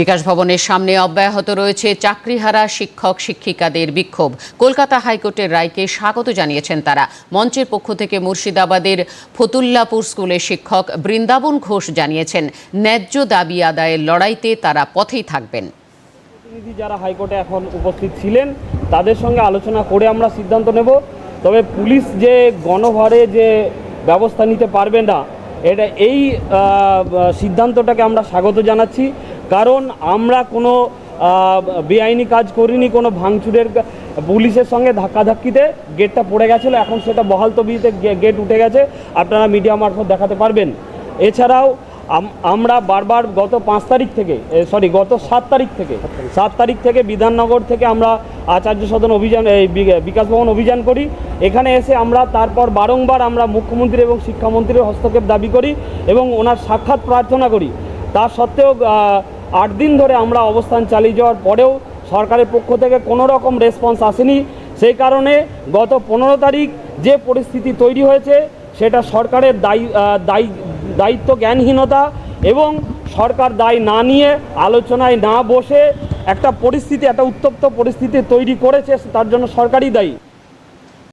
বিকাশ ভবনের সামনে অব্যাহত রয়েছে চাকরিহারা শিক্ষক শিক্ষিকাদের বিক্ষোভ। কলকাতা হাইকোর্টের রায়কে স্বাগত জানিয়েছেন তারা। মঞ্চের পক্ষ থেকে মুর্শিদাবাদের ফতুল্লাপুর স্কুলের শিক্ষক বৃন্দাবন ঘোষ জানিয়েছেন, ন্যায্য দাবি আদায়ের লড়াইতে তারা পথেই থাকবেন। প্রতিনিধি যারা হাইকোর্টে এখন উপস্থিত ছিলেন, তাদের সঙ্গে আলোচনা করে আমরা সিদ্ধান্ত নেব। তবে পুলিশ যে গণভারে যে ব্যবস্থা নিতে পারবে না, এটা এই সিদ্ধান্তটাকে আমরা স্বাগত জানাচ্ছি। কারণ আমরা কোনো বেআইনি কাজ করিনি, কোনো ভাঙচুরের পুলিশের সঙ্গে ধাক্কাধাক্কিতে গেটটা পড়ে গেছিল, এখন সেটা বহাল তবিতে গেট উঠে গেছে, আপনারা মিডিয়া মারফত দেখাতে পারবেন। এছাড়াও আমরা বারবার গত পাঁচ তারিখ থেকে সরি গত সাত তারিখ থেকে, সাত তারিখ থেকে বিধাননগর থেকে আমরা আচার্য সদন অভিযান, এই বিকাশ ভবন অভিযান করি। এখানে এসে আমরা তারপর বারংবার আমরা মুখ্যমন্ত্রী এবং শিক্ষামন্ত্রীর হস্তক্ষেপ দাবি করি এবং ওনার সাক্ষাৎ প্রার্থনা করি। তা সত্ত্বেও আট দিন ধরে আমরা অবস্থান চালিয়ে যাওয়ার পরেও সরকারের পক্ষ থেকে কোনো রকম রেসপন্স আসেনি। সেই কারণে গত পনেরো তারিখ যে পরিস্থিতি তৈরি হয়েছে, সেটা সরকারের দায়ী দায়ী, দায়িত্ব জ্ঞানহীনতা এবং সরকার দায় না নিয়ে আলোচনায় না বসে একটা পরিস্থিতি, একটা উত্তপ্ত পরিস্থিতি তৈরি করেছে, তার জন্য সরকারই দায়ী।